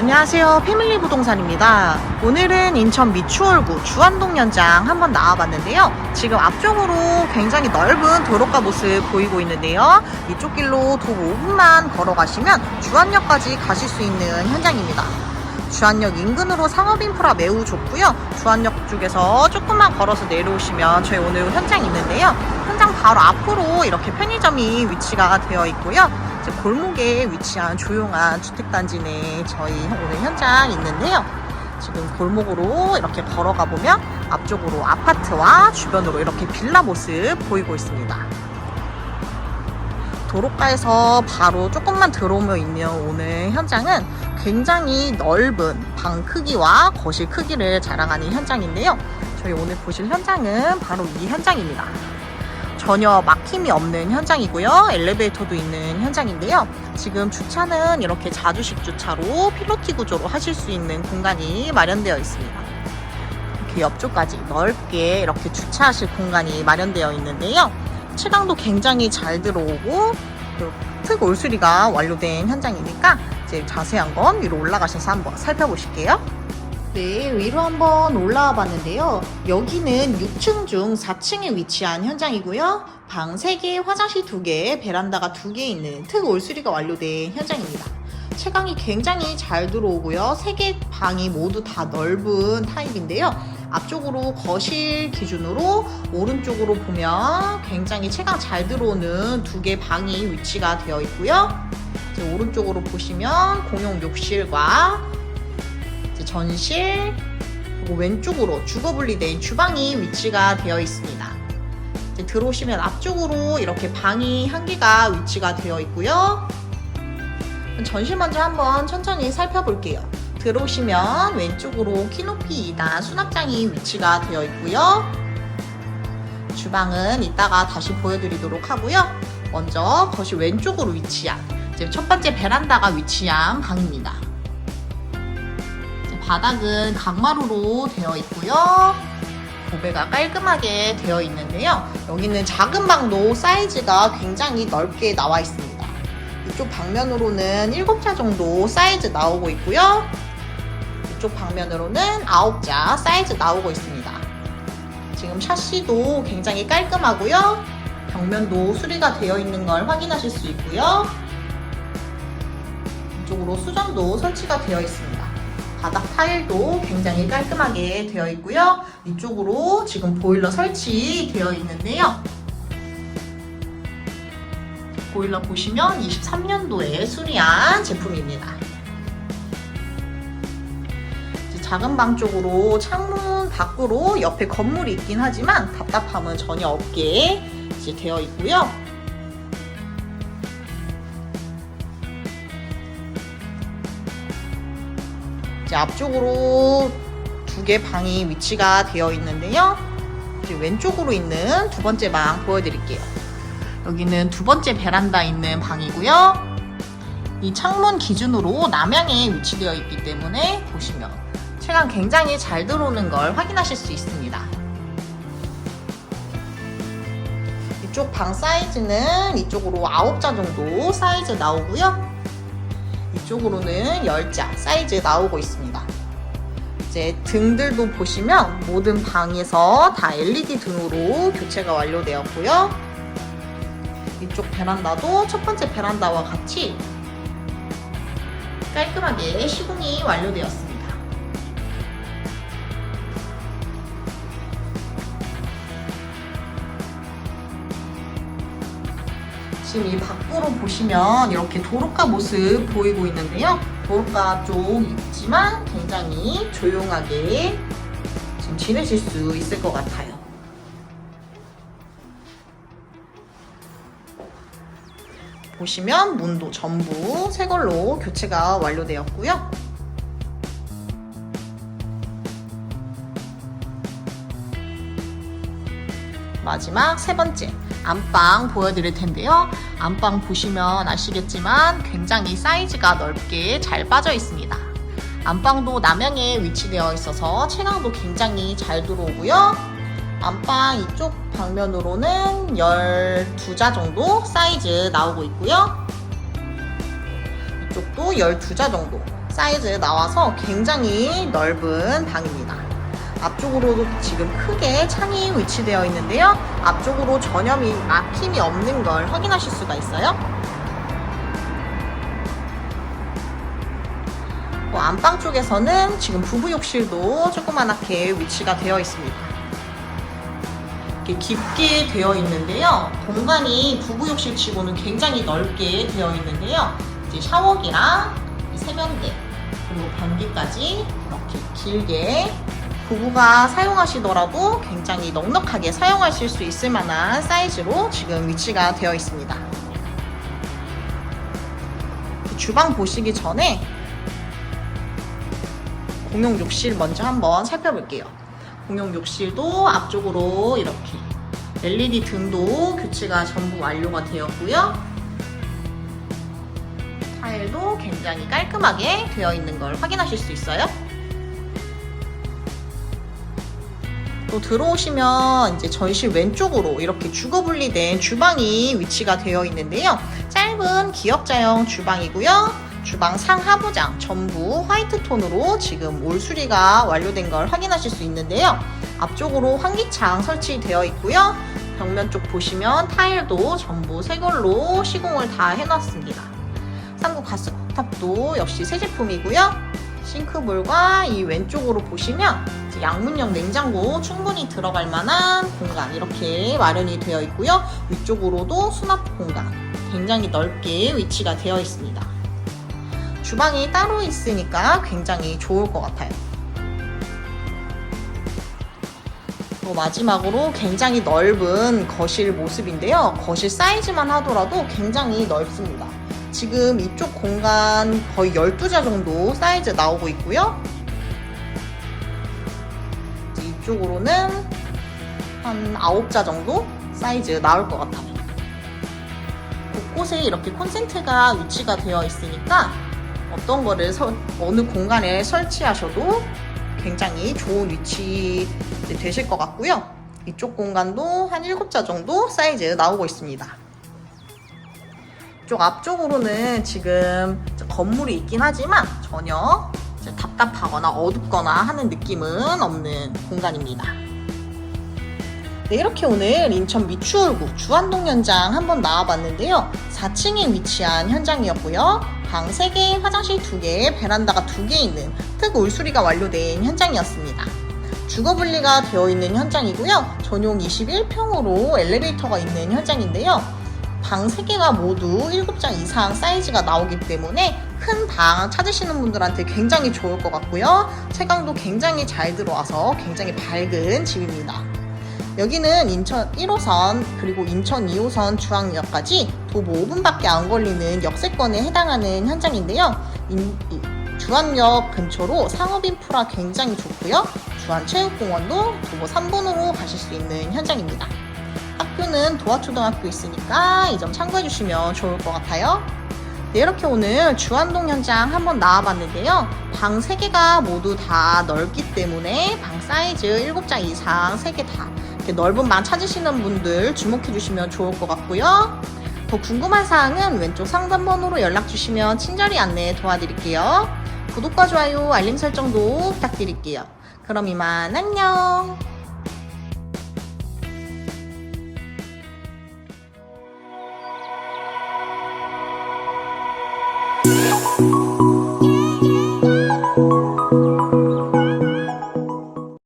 안녕하세요. 패밀리 부동산입니다. 오늘은 인천 미추홀구 주안동 현장 한번 나와봤는데요. 지금 앞쪽으로 굉장히 넓은 도로가 모습 보이고 있는데요. 이쪽 길로 도보 5분만 걸어가시면 주안역까지 가실 수 있는 현장입니다. 주안역 인근으로 상업 인프라 매우 좋고요. 주안역 쪽에서 조금만 걸어서 내려오시면 저희 오늘 현장 있는데요. 현장 바로 앞으로 이렇게 편의점이 위치가 되어 있고요. 이제 골목에 위치한 조용한 주택단지 내에 저희 오늘 현장 있는데요. 지금 골목으로 이렇게 걸어가 보면 앞쪽으로 아파트와 주변으로 이렇게 빌라 모습 보이고 있습니다. 도로가에서 바로 조금만 들어오면 있는 오늘 현장은 굉장히 넓은 방 크기와 거실 크기를 자랑하는 현장인데요. 저희 오늘 보실 현장은 바로 이 현장입니다. 전혀 막힘이 없는 현장이고요. 엘리베이터도 있는 현장인데요. 지금 주차는 이렇게 자주식 주차로 필로티 구조로 하실 수 있는 공간이 마련되어 있습니다. 이렇게 옆쪽까지 넓게 이렇게 주차하실 공간이 마련되어 있는데요. 채광도 굉장히 잘 들어오고 그리고 특 올수리가 완료된 현장이니까 이제 자세한 건 위로 올라가셔서 한번 살펴보실게요. 네, 위로 한번 올라와 봤는데요. 여기는 6층 중 4층에 위치한 현장이고요. 방 3개, 화장실 2개, 베란다가 2개 있는 특 올수리가 완료된 현장입니다. 채광이 굉장히 잘 들어오고요. 3개 방이 모두 다 넓은 타입인데요. 앞쪽으로 거실 기준으로 오른쪽으로 보면 굉장히 채광 잘 들어오는 두 개 방이 위치가 되어 있고요. 오른쪽으로 보시면 공용 욕실과 전실 그리고 왼쪽으로 주거 분리된 주방이 위치가 되어 있습니다. 들어오시면 앞쪽으로 이렇게 방이 한 개가 위치가 되어 있고요. 전실 먼저 한번 천천히 살펴볼게요. 들어오시면 왼쪽으로 키높이 2단 수납장이 위치가 되어 있고요. 주방은 이따가 다시 보여드리도록 하고요. 먼저 거실 왼쪽으로 위치한 첫 번째 베란다가 위치한 방입니다. 바닥은 강마루로 되어 있고요. 도배가 깔끔하게 되어 있는데요. 여기는 작은 방도 사이즈가 굉장히 넓게 나와 있습니다. 이쪽 방면으로는 7자 정도 사이즈 나오고 있고요. 이쪽 방면으로는 9자 사이즈 나오고 있습니다. 지금 샤시도 굉장히 깔끔하고요. 벽면도 수리가 되어 있는 걸 확인하실 수 있고요. 이쪽으로 수전도 설치가 되어 있습니다. 바닥 타일도 굉장히 깔끔하게 되어 있고요. 이쪽으로 지금 보일러 설치되어 있는데요. 보일러 보시면 23년도에 수리한 제품입니다. 작은 방 쪽으로 창문 밖으로 옆에 건물이 있긴 하지만 답답함은 전혀 없게 이제 되어 있고요. 이제 앞쪽으로 두 개 방이 위치가 되어 있는데요. 이제 왼쪽으로 있는 두 번째 방 보여드릴게요. 여기는 두 번째 베란다 있는 방이고요. 이 창문 기준으로 남향에 위치되어 있기 때문에 보시면 채광 굉장히 잘 들어오는 걸 확인하실 수 있습니다. 이쪽 방 사이즈는 이쪽으로 9자 정도 사이즈 나오고요. 이쪽으로는 10자 사이즈 나오고 있습니다. 이제 등들도 보시면 모든 방에서 다 LED 등으로 교체가 완료되었고요. 이쪽 베란다도 첫 번째 베란다와 같이 깔끔하게 시공이 완료되었습니다. 지금 이 밖으로 보시면 이렇게 도로가 모습 보이고 있는데요. 도로가 쪽 있지만 굉장히 조용하게 지금 지내실 수 있을 것 같아요. 보시면 문도 전부 새 걸로 교체가 완료되었고요. 마지막 세 번째 안방 보여드릴 텐데요. 안방 보시면 아시겠지만 굉장히 사이즈가 넓게 잘 빠져 있습니다. 안방도 남향에 위치되어 있어서 채광도 굉장히 잘 들어오고요. 안방 이쪽 방면으로는 12자 정도 사이즈 나오고 있고요. 이쪽도 12자 정도 사이즈 나와서 굉장히 넓은 방입니다. 앞쪽으로도 지금 크게 창이 위치되어 있는데요. 앞쪽으로 미- 막힘이 없는 걸 확인하실 수가 있어요. 또 안방 쪽에서는 지금 부부 욕실도 조그만하게 위치가 되어 있습니다. 이렇게 깊게 되어 있는데요. 공간이 부부 욕실 치고는 굉장히 넓게 되어 있는데요. 이제 샤워기랑 이 세면대 그리고 변기까지 이렇게 길게 부부가 사용하시더라도 굉장히 넉넉하게 사용하실 수 있을 만한 사이즈로 지금 위치가 되어 있습니다. 주방 보시기 전에 공용 욕실 먼저 한번 살펴볼게요. 공용 욕실도 앞쪽으로 이렇게 LED 등도 교체가 전부 완료가 되었고요. 타일도 굉장히 깔끔하게 되어 있는 걸 확인하실 수 있어요. 또 들어오시면 이제 전실 왼쪽으로 이렇게 주거 분리된 주방이 위치가 되어 있는데요. 짧은 기역자형 주방이고요. 주방 상하부장 전부 화이트 톤으로 지금 올 수리가 완료된 걸 확인하실 수 있는데요. 앞쪽으로 환기창 설치되어 있고요. 벽면 쪽 보시면 타일도 전부 새 걸로 시공을 다 해놨습니다. 삼구 가스탑도 역시 새 제품이고요. 싱크볼과 이 왼쪽으로 보시면 양문형 냉장고 충분히 들어갈 만한 공간 이렇게 마련이 되어 있고요. 위쪽으로도 수납 공간 굉장히 넓게 위치가 되어 있습니다. 주방이 따로 있으니까 굉장히 좋을 것 같아요. 또 마지막으로 굉장히 넓은 거실 모습인데요. 거실 사이즈만 하더라도 굉장히 넓습니다. 지금 이쪽 공간 거의 12자 정도 사이즈 나오고 있고요. 이쪽으로는 한 9자 정도 사이즈 나올 것 같아요. 곳곳에 이렇게 콘센트가 위치가 되어 있으니까 어떤 거를 서- 어느 공간에 설치하셔도 굉장히 좋은 위치 되실 것 같고요. 이쪽 공간도 한 7자 정도 사이즈 나오고 있습니다. 이쪽 앞쪽으로는 지금 건물이 있긴 하지만 전혀 답답하거나 어둡거나 하는 느낌은 없는 공간입니다. 네, 이렇게 오늘 인천 미추홀구 주안동 현장 한번 나와봤는데요. 4층에 위치한 현장이었고요. 방 3개, 화장실 2개, 베란다가 2개 있는 특 울수리가 완료된 현장이었습니다. 주거 분리가 되어 있는 현장이고요. 전용 21평으로 엘리베이터가 있는 현장인데요. 방 3개가 모두 7장 이상 사이즈가 나오기 때문에 큰 방 찾으시는 분들한테 굉장히 좋을 것 같고요. 채광도 굉장히 잘 들어와서 굉장히 밝은 집입니다. 여기는 인천 1호선 그리고 인천 2호선 중앙역까지 도보 5분밖에 안 걸리는 역세권에 해당하는 현장인데요. 인- 이- 주안역 근처로 상업 인프라 굉장히 좋고요. 주안체육공원도 도보 3분으로 가실 수 있는 현장입니다. 학교는 도화초등학교 있으니까 이 점 참고해 주시면 좋을 것 같아요. 네, 이렇게 오늘 주안동 현장 한번 나와봤는데요. 방 3개가 모두 다 넓기 때문에 방 사이즈 7장 이상 3개 다 이렇게 넓은 방 찾으시는 분들 주목해 주시면 좋을 것 같고요. 더 궁금한 사항은 왼쪽 상단 번호로 연락 주시면 친절히 안내 도와드릴게요. 구독과 좋아요, 알림 설정도 부탁드릴게요. 그럼 이만 안녕!